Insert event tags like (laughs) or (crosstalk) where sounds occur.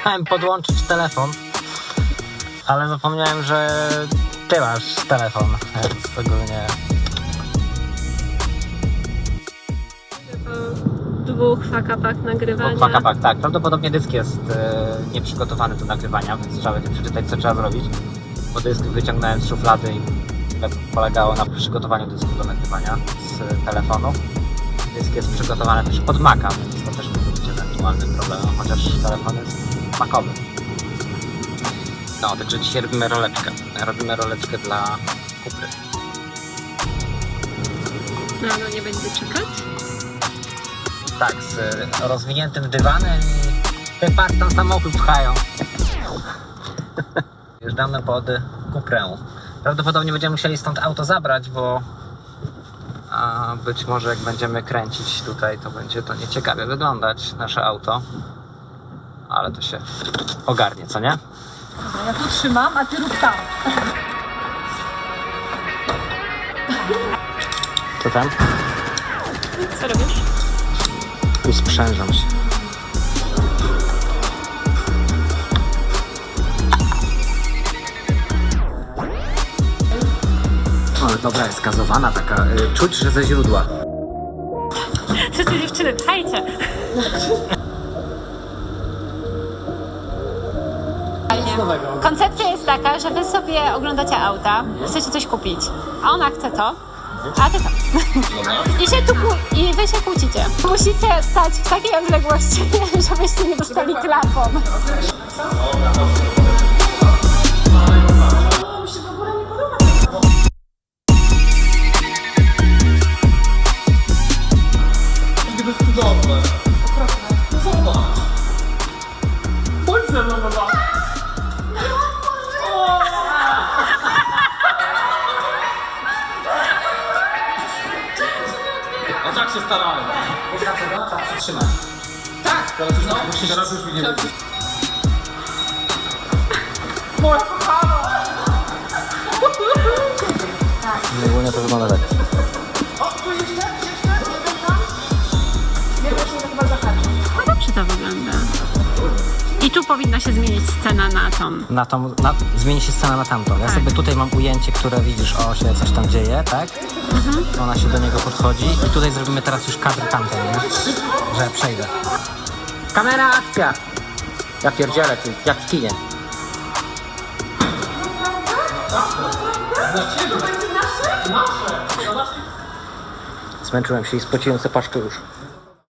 Chciałem podłączyć telefon, ale zapomniałem, że ty masz telefon, więc ogólnie dwóch fakapach nagrywania. Fakapak, tak. Prawdopodobnie dysk jest e, nieprzygotowany do nagrywania, więc trzeba będzie przeczytać, co trzeba zrobić. Bo dysk wyciągnąłem z szuflady i tak polegało na przygotowaniu dysku do nagrywania z telefonu. Dysk jest przygotowany też pod Maca, więc to też może być ewentualnym problemem, chociaż telefon jest macowy. No, także dzisiaj robimy roleczkę. Robimy roleczkę dla kupry. No, no nie będzie czekać. Tak, z rozwiniętym dywanem i ty patrz, tam samochód pchają. (laughs) Jeżdżamy pod Kuprę. Prawdopodobnie będziemy musieli stąd auto zabrać, bo a być może jak będziemy kręcić tutaj, to będzie to nieciekawie wyglądać, nasze auto. Ale to się ogarnie, co nie? Dobra, ja tu trzymam, a ty rób tam. Co tam? Co robisz? Usprzężam się. Ale dobra, jest gazowana taka, y, czuć, że ze źródła. Wszyscy dziewczyny, pchajcie! Koncepcja jest taka, że wy sobie oglądacie auta, chcecie coś kupić, a ona chce to, a ty to. (laughs) I, się tu, I wy się kłócicie. Musicie stać w takiej odległości, (laughs) żebyście nie dostali klapą. Tak się starałem. Trzeba przytrzymać. Tak, teraz już, no. teraz już mi nie będzie. Moja kochana! Ogólnie to wygląda tak. I tu powinna się zmienić scena na tą. Na tą, na, zmieni się scena na tamtą. Ja Tak. sobie tutaj mam ujęcie, które widzisz, o się coś tam dzieje, tak? Ona się do niego podchodzi i tutaj zrobimy teraz już kadr tamten, nie? Że przejdę. Kamera, akcja! Ja pierdzielę, ty, jak w kinie. Zmęczyłem się i spociłem sobie paszczę już.